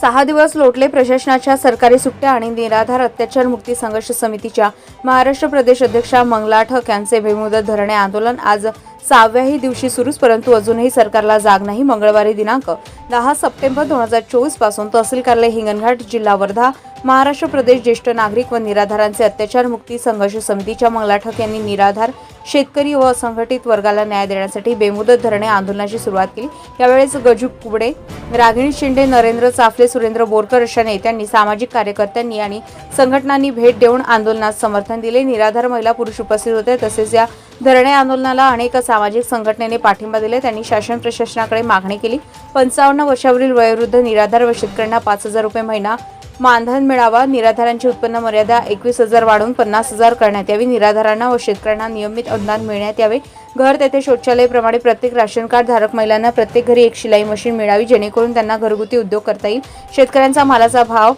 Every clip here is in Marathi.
सहा दिवस लोटले प्रशासनाच्या सरकारी सुट्ट्या आणि निराधार अत्याचार मुक्ती संघर्ष समितीच्या महाराष्ट्र प्रदेश अध्यक्षा मंगला ठक यांचे बेमुदत धरणे आंदोलन आज सहाव्याही दिवशी सुरूच परंतु अजूनही सरकारला जाग नाही. मंगळवारी दिनांक दहा सप्टेंबर दोन हजार चोवीसपासून तहसील कार्यालय हिंगणघाट जिल्हा वर्धा महाराष्ट्र प्रदेश ज्येष्ठ नागरिक व निराधारांचे अत्याचार मुक्ती संघर्ष समितीच्या मंगला ठक यांनी निराधार शेतकरी व असंघटित वर्गाला न्याय देण्यासाठी बेमुदत धरणे आंदोलनाची सुरुवात केली. यावेळेस गजू कुबडे रागिणी शिंदे नरेंद्र चाफले सुरेंद्र बोरकर अशा नेत्यांनी सामाजिक कार्यकर्त्यांनी आणि संघटनांनी भेट देऊन आंदोलनास समर्थन दिले. निराधार महिला पुरुष उपस्थित होते. तसेच या धरणे आंदोलनाला अनेक सामाजिक संघटनेने पाठिंबा दिले. त्यांनी शासन प्रशासनाकडे मागणी केली. पंचावन्न वर्षावरील वयोवृद्ध निराधार व शेतकऱ्यांना पाच हजार रुपये महिना मानधन मिळावा. निराधारांची उत्पन्न मर्यादा एकवीस हजार वाढवून पन्नास हजार करण्यात यावी. निराधारांना व शेतकऱ्यांना नियमित अनुदान मिळण्यात यावे. घर तेथे शौचालयप्रमाणे प्रत्येक राशन कार्ड धारक महिलांना प्रत्येक घरी एक शिलाई मशीन मिळावी जेणेकरून त्यांना घरगुती उद्योग करता येईल. शेतकऱ्यांचा मालाचा भाव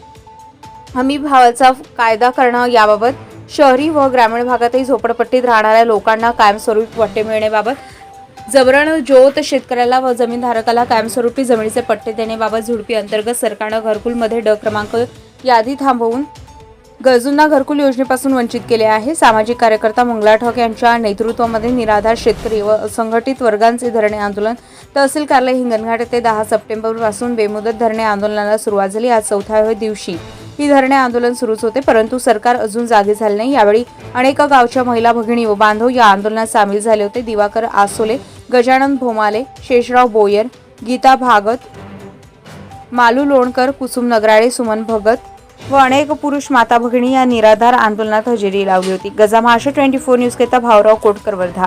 हमी भावाचा कायदा करणं याबाबत शहरी व ग्रामीण भागातही झोपडपट्टीत राहणाऱ्या लोकांना कायमस्वरूपी पट्टे मिळण्याबाबत जबरण ज्योत शेतकऱ्याला व जमीनधारकाला कायमस्वरूपी जमिनीचे पट्टे देण्याबाबत झुडपी अंतर्गत सरकारनं घरकुलमध्ये ड क्रमांक यादी थांबवून गरजूंना घरकुल योजनेपासून वंचित केले आहे. सामाजिक कार्यकर्ता मंगला ठक यांच्या नेतृत्वामध्ये निराधार शेतकरी व असंघटित वर्गांचे धरणे आंदोलन तहसील कार्यालय हिंगणघाट येथे दहा सप्टेंबरपासून बेमुदत धरणे आंदोलनाला सुरुवात झाली. आज चौथ्या दिवशी ही धरणे आंदोलन सुरूच होते परंतु सरकार अजून जागे झाले नाही. यावेळी अनेक गावच्या महिला भगिनी व बांधव या आंदोलनात सामील झाले होते. दिवाकर आसोले गजानन भोमाले शेषराव बोयर गीता भागत मालू लोणकर कुसुम नगराळे सुमन भगत व अनेक पुरुष माता भगिनी या निराधार आंदोलनात हजेरी लावली होती. गजा महाराष्ट्र ट्वेंटी फोर न्यूज केता भाऊराव कोटकर वर्धा